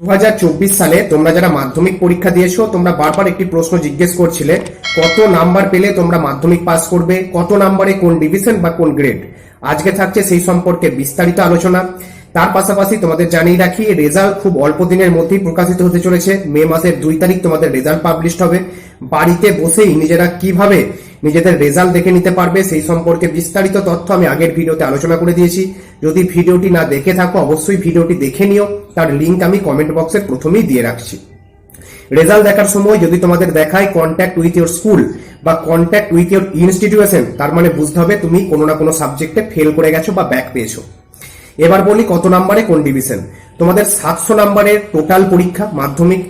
দু হাজার চব্বিশ সালে তোমরা যারা মাধ্যমিক পরীক্ষা দিয়েছ, তোমরা বারবার একটি প্রশ্ন জিজ্ঞেস করছিলে, কত নাম্বার পেলে তোমরা মাধ্যমিক পাস করবে, কত নাম্বারে কোন ডিভিশন বা কোন গ্রেড? আজকে থাকছে সেই সম্পর্কে বিস্তারিত আলোচনা। তার পাশাপাশি তোমাদের জানিয়ে রাখি, রেজাল্ট খুব অল্প দিনের মধ্যেই প্রকাশিত হতে চলেছে। মে মাসের দুই তারিখ তোমাদের রেজাল্ট পাবলিশ হবে। বাড়িতে বসেই নিজেরা কীভাবে নিজেদের রেজাল্ট দেখে নিতে পারবে, সেই সম্পর্কে বিস্তারিত তথ্য আমি আগের ভিডিওতে আলোচনা করে দিয়েছি। যদি ভিডিওটি না দেখে থাকো, অবশ্যই ভিডিওটি দেখে নিও। তার লিংক আমি কমেন্ট বক্সের প্রথমেই দিয়ে রাখছি। রেজাল্ট দেখার সময় যদি তোমাদের দেখায় কন্ট্যাক্ট উইথ ইউর স্কুল বা কন্ট্যাক্ট উইথ ইউর ইনস্টিটিউশন তার মানে বুঝতে হবে তুমি কোনো না কোনো সাবজেক্টে ফেল করে গেছো বা ব্যাক পেয়েছ। এবার বলি কত নাম্বারে কোন ডিভিশন তোমাদের সাতশো নাম্বারের টোটাল পরীক্ষা, মাধ্যমিক।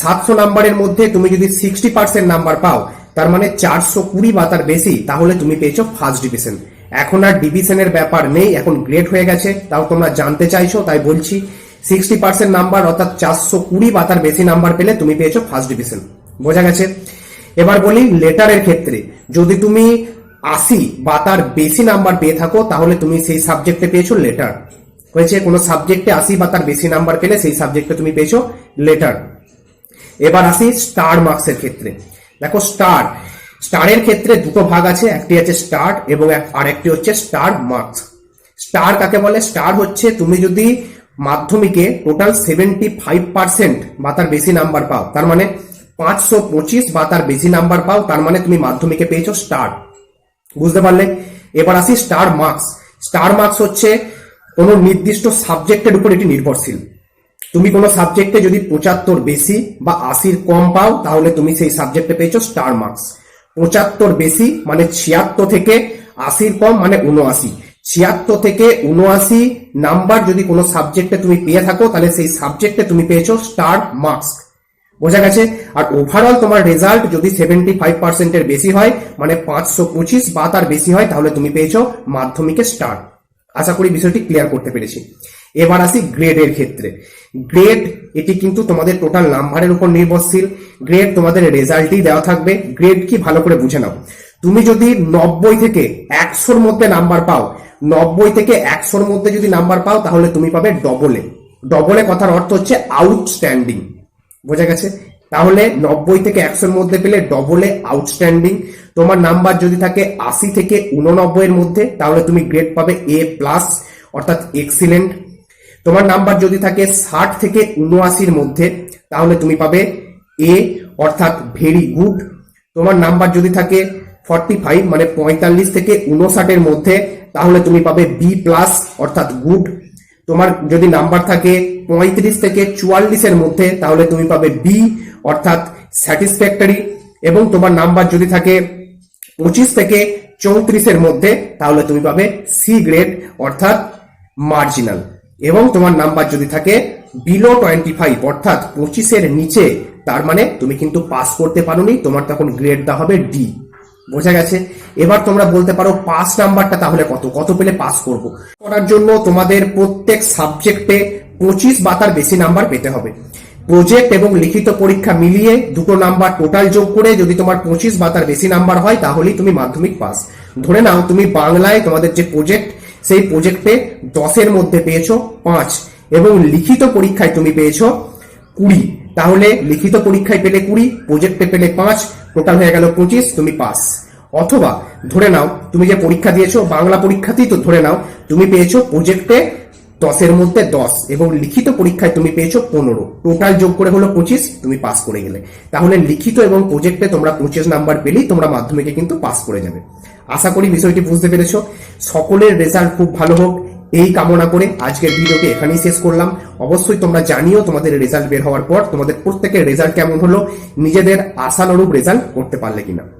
সাতশো নাম্বারের মধ্যে তুমি যদি সিক্সটি পার্সেন্ট নাম্বার পাও, তার মানে চারশো কুড়ি বা তার বেশি, তাহলে তুমি পেয়েছ ফার্স্ট ডিভিশন এখন আর ডিভিশনের ব্যাপার নেই, এখন গ্রেড হয়ে গেছে, তাও তোমরা জানতে চাইছো, তাই বলছি সিক্সটি পার্সেন্ট নাম্বার অর্থাৎ চারশো কুড়ি বা তার বেশি নাম্বার পেলে তুমি পেয়েছ ফার্স্ট ডিভিশন বোঝা গেছে? এবার বলি লেটারের ক্ষেত্রে, যদি তুমি আশি বা তার বেশি নাম্বার পেয়ে থাকো, তাহলে তুমি সেই সাবজেক্টে পেয়েছ লেটার হয়েছে, কোনো সাবজেক্টে আশি বা তার বেশি নাম্বার পেলে সেই সাবজেক্টে তুমি পেয়েছ লেটার এবার আসি স্টার মার্কসের ক্ষেত্রে। দেখো স্টার স্টারের ক্ষেত্রে দুটো ভাগ আছে, একটি আছে স্টার এবং আরেকটি হচ্ছে স্টার মার্কস স্টার কাকে বলে? স্টার হচ্ছে তুমি যদি মাধ্যমিকে টোটাল সেভেন্টি ফাইভ পার্সেন্ট বা তার বেশি নাম্বার পাও, তার মানে পাঁচশো পঁচিশ বা তার বেশি নাম্বার পাও, তার মানে তুমি মাধ্যমিকে পেয়েছ স্টার। বুঝতে পারলে? এবার আসি স্টার মার্কস। স্টার মার্কস হচ্ছে কোনো নির্দিষ্ট সাবজেক্টের উপর এটি নির্ভরশীল। তুমি কোনো সাবজেক্টে যদি পঁচাত্তর বেশি বা আশির কম পাও, তাহলে তুমি সেই সাবজেক্টে পেয়েছ স্টার মার্কস। পঁচাত্তর বেশি মানে ছিয়াত্তর থেকে আশির কম মানে উনআশি ছিয়াত্তর থেকে উনআশি নাম্বার যদি কোনো সাবজেক্টে তুমি পেয়ে থাকো, তাহলে সেই সাবজেক্টে তুমি পেয়েছ স্টার মার্কস। বোঝা গেছে? আর ওভারঅল তোমার রেজাল্ট যদি সেভেন্টি ফাইভ পার্সেন্টের বেশি হয় মানে পাঁচশো পঁচিশ বা তার বেশি হয়, তাহলে তুমি পেয়েছ মাধ্যমিকে স্টার। আশা করি বিষয়টি ক্লিয়ার করতে পেরেছি। এবার আসি গ্রেডের ক্ষেত্রে। গ্রেড এটি কিন্তু তোমাদের টোটাল নাম্বারের উপর নির্ভরশীল। গ্রেড তোমাদের রেজাল্টই দেওয়া থাকবে। গ্রেড কি ভালো করে বুঝে নাও। তুমি যদি নব্বই থেকে একশোর মধ্যে নাম্বার পাও, নব্বই থেকে একশোর মধ্যে যদি নাম্বার পাও, তাহলে তুমি পাবে ডবলে ডবলে কথার অর্থ হচ্ছে আউটস্ট্যান্ডিং বোঝা গেছে? তাহলে নব্বই থেকে একশোর মধ্যে পেলে ডবলে আউটস্ট্যান্ডিং তোমার নাম্বার যদি থাকে আশি থেকে উননব্বই এর মধ্যে, তাহলে তুমি গ্রেড পাবে এ প্লাস অর্থাৎ এক্সিলেন্ট তোমার নাম্বার যদি থাকে ষাট থেকে উনআশির মধ্যে, তাহলে তুমি পাবে এ অর্থাৎ ভেরি গুড তোমার নাম্বার যদি থাকে ফর্টি ফাইভ মানে পঁয়তাল্লিশ থেকে উনষাটের মধ্যে, তাহলে তুমি পাবে বি প্লাস অর্থাৎ গুড তোমার যদি নাম্বার থাকে পঁয়ত্রিশ থেকে চুয়াল্লিশের মধ্যে, তাহলে তুমি পাবে বি অর্থাৎ স্যাটিসফ্যাক্টরি এবং তোমার নাম্বার যদি থাকে পঁচিশ থেকে চৌত্রিশের মধ্যে, তাহলে তুমি পাবে সি গ্রেড অর্থাৎ মার্জিনাল এবং তোমার নাম্বার যদি থাকে বিলো টোয়েন্টি ফাইভ অর্থাৎ পঁচিশের নিচে, তার মানে তুমি কিন্তু পাস করতে পারোনি, তোমার তখন গ্রেড দেওয়া হবে ডি বোঝা গেছে? এবার তোমরা বলতে পারো পাস নাম্বারটা তাহলে কত? কত পেলে পাস করব? করার জন্য তোমাদের প্রত্যেক সাবজেক্টে পঁচিশ বা তার বেশি নাম্বার পেতে হবে। প্রজেক্ট এবং লিখিত পরীক্ষা মিলিয়ে দুটো নাম্বার টোটাল যোগ করে যদি তোমার পঁচিশ বা তার বেশি নাম্বার হয়, তাহলেই তুমি মাধ্যমিক পাস ধরে নাও, তুমি বাংলায় তোমাদের যে প্রজেক্ট সেই প্রজেক্টে দশের মধ্যে পেয়েছ পাঁচ এবং লিখিত পরীক্ষায় তুমি পেয়েছ কুড়ি। তাহলে লিখিত পরীক্ষায় পেলে কুড়ি প্রজেক্টে পেলে পাঁচ টোটাল হয়ে গেল পঁচিশ, তুমি পাস অথবা ধরে নাও, তুমি যে পরীক্ষা দিয়েছ, বাংলা পরীক্ষাতেই তো ধরে নাও, তুমি পেয়েছ প্রজেক্টে দশের মধ্যে দশ এবং লিখিত পরীক্ষায় তুমি পেয়েছ পনেরো। টোটাল যোগ করে হলো পঁচিশ, তুমি পাস করে গেলে। তাহলে লিখিত এবং প্রজেক্টে তোমরা পঁচিশ নাম্বার পেলেই তোমরা মাধ্যমিকে কিন্তু পাস করে যাবে। আশা করি বিষয়টি বুঝতে পেরেছ। সকলের রেজাল্ট খুব ভালো হোক। এই কামনা করে আজকের ভিডিওটি এখানেই শেষ করলাম। অবশ্যই তোমরা জানিও তোমাদের রেজাল্ট বের হওয়ার পর তোমাদের প্রত্যেকের রেজাল্ট কেমন হলো। নিজেদের আশানুরূপ রেজাল্ট করতে পারলে কিনা।